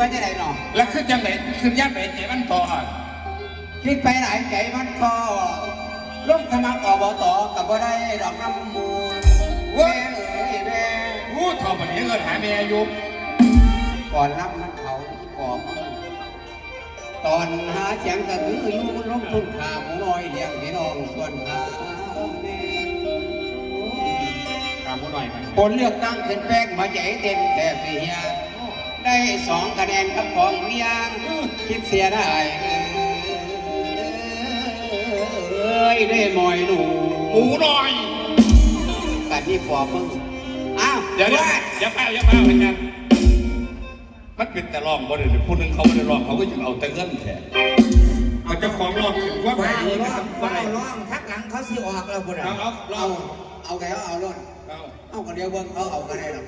ว่าจะไหนหนอแล้วขึ้นยังไงขึ้นย่านไหนใจมันต่ออะคิดไปหลายใจมันก็ลงสมัครอบตกับว่าได้ดอกน้ำมูแม่เอ๋ยแม่อู้ทอมันนี้เงินหาเมียอยู่ก่อนรับมันเขากอบตอนหาเสียงก็คืออยู่ลงทุนขาหมูน้อยเลี้ยงพี่น้องส่วนขาแม่ตามผู้หน่อยมันผลเลือกตั้งขึ้นแป้งมาใจเต็มแค่เพีย ได้สองคะแนนครับของเมียคิดเสียได้เอ้ยได้หมอยหนูหมูหน่อยกันนี่ปอบมึงอ้าวเดี๋ยวเดี๋ยวว่าอย่าเฝ้าอย่าเฝ้าเหมือนกันมันเป็นแต่ร้องบ่ได้หรือผู้หนึงเขาไม่ได้ร้องเขาก็ยังเอาแต่เงินแทนเอาเจ้าของร้องถึงว่าไปว้าวนี้ร้นะอครับงว้าวร้องทักหลังเขาสิออกแล้วบุญเอาเอาลอเอางเอาแกเอาเอาล้นเอาเอาคนเดียวเบิ่งเขาเอากันได้หรอก